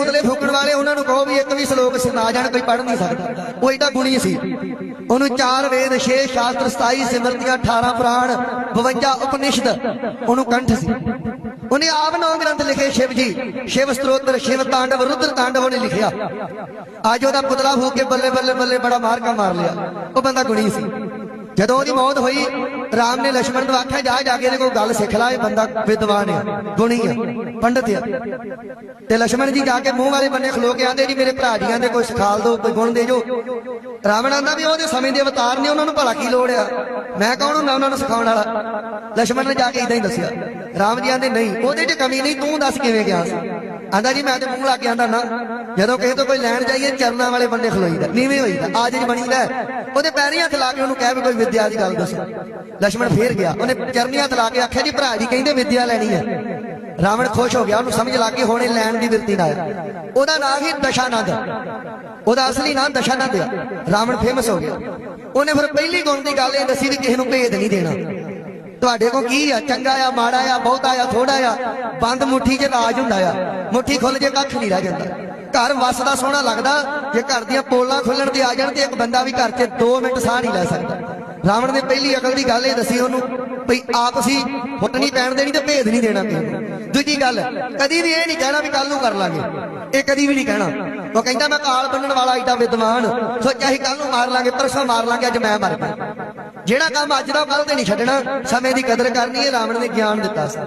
ਪੁਤਲੇ ਫੂਕਣ ਵਾਲੇ ਉਹਨਾਂ ਨੂੰ ਕਹੋ ਵੀ ਇੱਕ ਵੀ ਸ਼ਲੋਕ ਸੁਣਾ ਜਾਣ, ਕੋਈ ਪੜ੍ਹ ਨਹੀਂ ਸਕਦਾ। ਉਹ ਏਡਾ ਗੁਣੀ ਸੀ। ਉਹਨੂੰ ਚਾਰ ਵੇਦ 6 ਸ਼ਾਸਤਰ 27 ਸਿਮਰਤੀਆਂ 18 ਪੁਰਾਣ 52 ਉਪਨਿਸ਼ਦ, ਉਹਨੂੰ ਕੰਠ ਸੀ। ਉਹਨੇ ਆਪ ਨੌ ਗ੍ਰੰਥ ਲਿਖੇ ਸ਼ਿਵ ਜੀ। ਸ਼ਿਵ ਸਤੋਤਰ, ਸ਼ਿਵ ਤਾਂਡਵ, ਰੁਦਰ ਤਾਂਡਵ ਉਹਨੇ ਲਿਖਿਆ। ਅੱਜ ਉਹਦਾ ਪੁਤਲਾ ਫੂਕ ਕੇ ਬੱਲੇ ਬੱਲੇ ਬੱਲੇ ਬੜਾ ਮਾਰਕਾ ਮਾਰ ਲਿਆ। ਉਹ ਬੰਦਾ ਗੁਣੀ ਸੀ। ਜਦੋਂ ਉਹਦੀ ਮੌਤ ਹੋਈ ਰਾਮ ਨੇ ਲక్ష్మణ ਨੂੰ ਆਖਿਆ, ਜਾ ਜਾ ਕੇ ਇਹਦੇ ਕੋਲ ਗੱਲ ਸਿੱਖ ਲੈ ਬੰਦਾ ਵਿਦਵਾਨ ਹੈ ਗੁਣੀ ਹੈ ਪੰਡਤ ਹੈ ਤੇ ਲక్ష్మణ ਜੀ ਜਾ ਕੇ ਮੂੰਹ ਵਾਲੇ ਬੰਨੇ ਖਲੋ ਕੇ ਆਂਦੇ, ਜੀ ਮੇਰੇ ਭਰਾ ਜੀਆਂ ਦੇ ਕੋਈ ਸਿਖਾਲ ਦੋ, ਕੋਈ ਗੁਣ ਦੇ ਜੋ। ਰਾਵਣ ਆਂਦਾ ਵੀ ਉਹਦੇ ਸਮੇਂ ਦੇ ਅਵਤਾਰ ਨੇ, ਉਹਨਾਂ ਨੂੰ ਭਲਾ ਕੀ ਲੋੜ ਆ? ਮੈਂ ਕੌਣ ਹੁੰਦਾ ਉਹਨਾਂ ਨੂੰ ਸਿਖਾਉਣ ਵਾਲਾ? ਲక్ష్మణ ਨੇ ਜਾ ਕੇ ਇਦਾਂ ਹੀ ਦੱਸਿਆ। ਰਾਮ ਜੀ ਆਂਦੇ, ਨਹੀਂ, ਉਹਦੇ 'ਚ ਕਮੀ ਨਹੀਂ, ਤੂੰ ਦੱਸ ਕਿਵੇਂ ਗਿਆ ਸੀ? ਆਂਦਾ ਜੀ, ਮੈਂ ਤੇ ਮੂੰਹ ਲਾ ਕੇ ਆਂਦਾ ਨਾ। ਜਦੋਂ ਕਿਸੇ ਤੋਂ ਕੋਈ ਲੈਣ ਜਾਈਏ, ਚਰਨਾਂ ਵਾਲੇ ਬੰਦੇ ਖਲੋਈਦਾ, ਨੀਵੇਂ ਹੋਈਦਾ ਆਜ ਜੀ ਬਣੀਦਾ ਉਹਦੇ ਪੈਰੀਂ ਹੱਥ ਲਾ ਕੇ ਉਹਨੂੰ ਕਹਿ ਵੀ ਕੋਈ ਵਿਦਿਆ ਦੀ ਗੱਲ ਦੱਸ। ਲਛਮਣ ਫੇਰ ਗਿਆ, ਉਹਨੇ ਚਰਨੀਆਂ ਹੱਥ ਲਾ ਕੇ ਆਖਿਆ, ਜੀ, ਭਰਾ ਜੀ, ਕਹਿੰਦੇ ਵਿਦਿਆ ਲੈਣੀ ਹੈ। ਰਾਵਣ ਖੁਸ਼ ਹੋ ਗਿਆ, ਉਹਨੂੰ ਸਮਝ ਲਾ ਕੇ ਹੋਣੇ ਲੈਣ ਦੀ ਬਿਰਤੀ ਨਾਲ ਉਹਦਾ ਨਾਮ ਹੀ ਦਸ਼ਾਨੰਦ ਉਹਦਾ ਅਸਲੀ ਨਾਮ ਦਸ਼ਾਨੰਦ ਹੈ। ਰਾਵਣ ਫੇਮਸ ਹੋ ਗਿਆ। ਉਹਨੇ ਫਿਰ ਪਹਿਲੀ ਗੁਣ ਦੀ ਗੱਲ ਇਹ ਦੱਸੀ ਵੀ ਕਿਸੇ ਨੂੰ ਭੇਦ ਨਹੀਂ ਦੇਣਾ। ਤੁਹਾਡੇ ਕੋ ਕੀ ਆ? ਚੰਗਾ ਆ, ਮਾੜਾ ਆ, ਬਹੁਤਾ ਆ ਥੋੜਾ ਆ? ਬੰਦ ਮੁੱਠੀ 'ਚ ਰਾਜ ਹੁੰਦਾ ਆ। ਮੁੱਠੀ ਖੁੱਲ ਜੇ ਕੱਖ ਨਹੀਂ ਰਹਿ ਜਾਂਦਾ। ਘਰ ਵਸਦਾ ਸੋਹਣਾ ਲੱਗਦਾ, ਜੇ ਘਰ ਦੀਆਂ ਪੋਲਾਂ ਖੁੱਲਣ ਤੇ ਆ ਜਾਣ ਤੇ ਇੱਕ ਬੰਦਾ ਵੀ ਘਰ 'ਚ 2 ਮਿੰਟ ਸਾਹ ਨਹੀਂ ਲੈ ਸਕਦਾ। ਰਾਵਣ ਨੇ ਪਹਿਲੀ ਅਕਲ ਦੀ ਗੱਲ ਇਹ ਦੱਸੀ ਉਹਨੂੰ ਭਈ ਆਪ ਸੀ ਫੁੱਟ ਨਹੀਂ ਪੈਣ ਦੇਣੀ ਤੇ ਭੇਦ ਨਹੀਂ ਦੇਣਾ ਕਿਸੇ ਦੂਜੀ ਗੱਲ, ਕਦੀ ਵੀ ਇਹ ਨਹੀਂ ਕਹਿਣਾ ਵੀ ਕੱਲ ਨੂੰ ਕਰ ਲਾਂਗੇ। ਇਹ ਕਦੀ ਵੀ ਨਹੀਂ ਕਹਿਣਾ। ਉਹ ਕਹਿੰਦਾ ਮੈਂ ਕਾਲ ਬੰਨਣ ਵਾਲਾ ਏਡਾ ਵਿਦਵਾਨ। ਸੋਚਿਆ ਸੀ ਕੱਲ ਨੂੰ ਮਾਰ ਲਾਂਗੇ, ਪਰਸੋਂ ਮਾਰ ਲਾਂਗੇ, ਅੱਜ ਮੈਂ ਮਰ ਗਿਆ। ਜਿਹੜਾ ਕੰਮ ਅੱਜ ਦਾ ਕੱਲ ਤੇ ਨਹੀਂ ਛੱਡਣਾ। ਸਮੇਂ ਦੀ ਕਦਰ ਕਰਨੀ ਹੈ, ਰਾਵਣ ਨੇ ਗਿਆਨ ਦਿੱਤਾ ਸੀ।